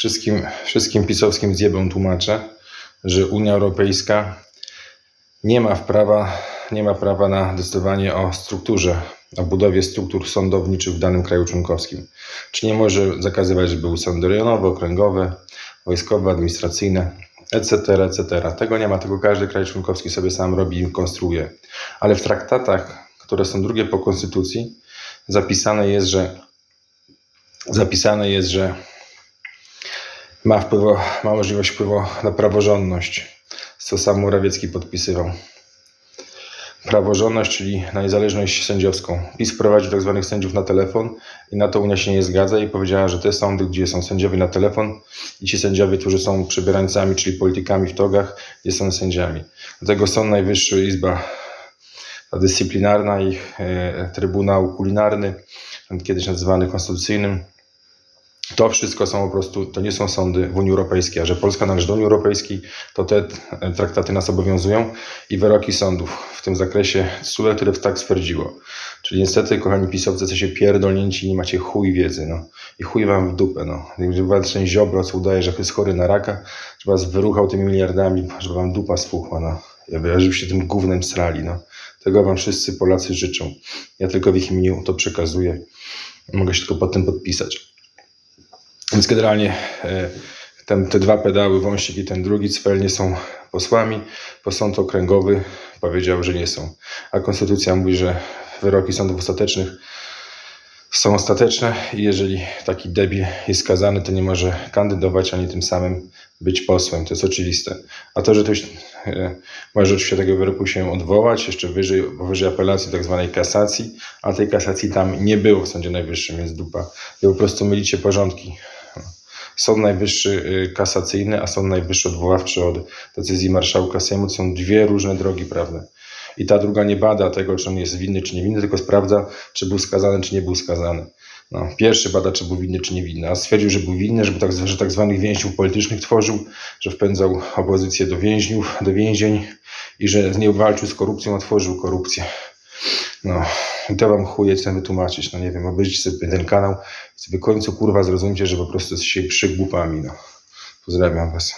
Wszystkim, wszystkim pisowskim zjebom tłumaczę, że Unia Europejska nie ma prawa, nie ma prawa na decydowanie o strukturze, o budowie struktur sądowniczych w danym kraju członkowskim. Czy nie może zakazywać, żeby były sądy rejonowe, okręgowe, wojskowe, administracyjne, etc., etc. Tego nie ma, tego każdy kraj członkowski sobie sam robi i konstruuje. Ale w traktatach, które są drugie po konstytucji, zapisane jest, że zapisane jest, że ma, wpływu, ma możliwość wpływu na praworządność, co sam Morawiecki podpisywał. Praworządność, czyli na niezależność sędziowską. PiS wprowadził tak zwanych sędziów na telefon i na to Unia się nie zgadza i powiedziała, że te sądy, gdzie są sędziowie na telefon i ci sędziowie, którzy są przybierańcami, czyli politykami w togach, nie są sędziami. Dlatego Sąd Najwyższy, Izba ta dyscyplinarna i e, Trybunał Kulinarny, kiedyś nazywany konstytucyjnym, to wszystko są po prostu, to nie są sądy w Unii Europejskiej, a że Polska należy do Unii Europejskiej, to te e, traktaty nas obowiązują i wyroki sądów w tym zakresie SULE, które tak stwierdziło. Czyli niestety, kochani pisowcy, jesteście pierdolnięci nie macie chuj wiedzy, no. I chuj wam w dupę, no. Gdy walczy Ziobro, co udaje, że jest chory na raka, żeby was wyruchał tymi miliardami, żeby wam dupa spuchła, no. Żebyście tym gównem srali, no. Tego wam wszyscy Polacy życzą. Ja tylko w ich imieniu to przekazuję. Mogę się tylko pod tym podpisać. Więc generalnie e, ten, te dwa pedały, wąsik i ten drugi cfel nie są posłami, bo sąd okręgowy powiedział, że nie są. A konstytucja mówi, że wyroki sądów ostatecznych są ostateczne i jeżeli taki debil jest skazany, to nie może kandydować, ani tym samym być posłem. To jest oczywiste. A to, że ktoś może oczywiście tego wyroku się odwołać, jeszcze wyżej, powyżej apelacji, tak zwanej kasacji, a tej kasacji tam nie było w Sądzie Najwyższym, więc dupa. Wy po prostu mylicie porządki. Sąd Najwyższy y, kasacyjny, a Sąd Najwyższy odwoławczy od decyzji marszałka Sejmu są dwie różne drogi prawne. I ta druga nie bada tego, czy on jest winny, czy niewinny, tylko sprawdza, czy był skazany, czy nie był skazany. No, pierwszy bada, czy był winny, czy niewinny, a stwierdził, że był winny, żeby tak, że tak zwanych więźniów politycznych tworzył, że wpędzał opozycję do więźniów, do więzień i że nie walczył z korupcją, a tworzył korupcję. No, i to wam chuje chcę wytłumaczyć. No nie wiem, obejrzyjcie sobie ten kanał i sobie końcu kurwa zrozumcie, że po prostu jesteście przygłupami. No. Pozdrawiam was.